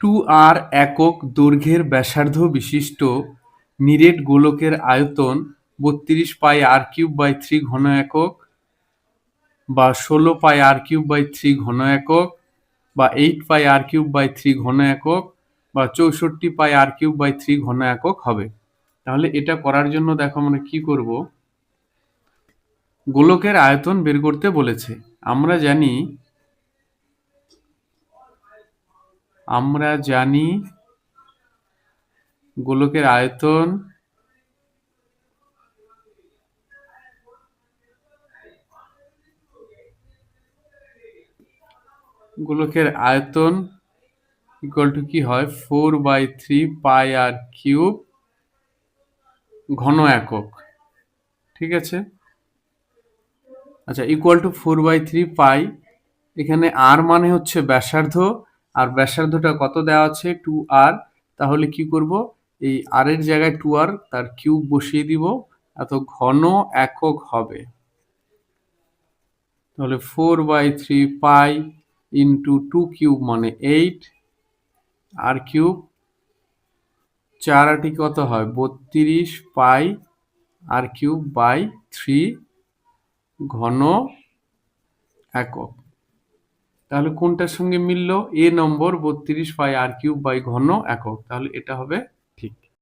Two আর একক দৈর্ঘ্যের ব্যাসার্ধ বিশিষ্ট নিরেট গোলকের আয়তন বত্রিশ pi r cube by three ঘন একক বা ষোলো pi r cube by three ঘন একক বা eight pi r cube by three ঘন একক বা চৌষট্টি pi r cube by three ঘন একক হবে। তাহলে এটা করার জন্য দেখো আমরা কি করব? গোলকের আয়তন বের করতে বলেছে। আমরা জানি আমরা জানি গোলকের আয়তন গোলকের আয়তন ইকুয়াল টু কি হয়? Four by three pi r cube ঘন একক। ঠিক আছে? আচ্ছা equal to four by three pi এখানে আর মানে হচ্ছে ব্যাসার্ধ। আর ব্যাসার্ধটা কত দেওয়া আছে? টু আর তাহলে কি করব? এই আর এর জায়গায় টু আর তার কিউব বসিয়ে দিব। এত ঘন একক হবে। তাহলে four by three pi into two cube মানে এইট আর কিউব চার আটি কত হয়? বত্রিশ pi r cube by three ঘন একক। তাহলে কোনটার সঙ্গে মিলল? এ নম্বর, বত্রিশ বাই আর কিউব বাই ঘন একক। তাহলে এটা হবে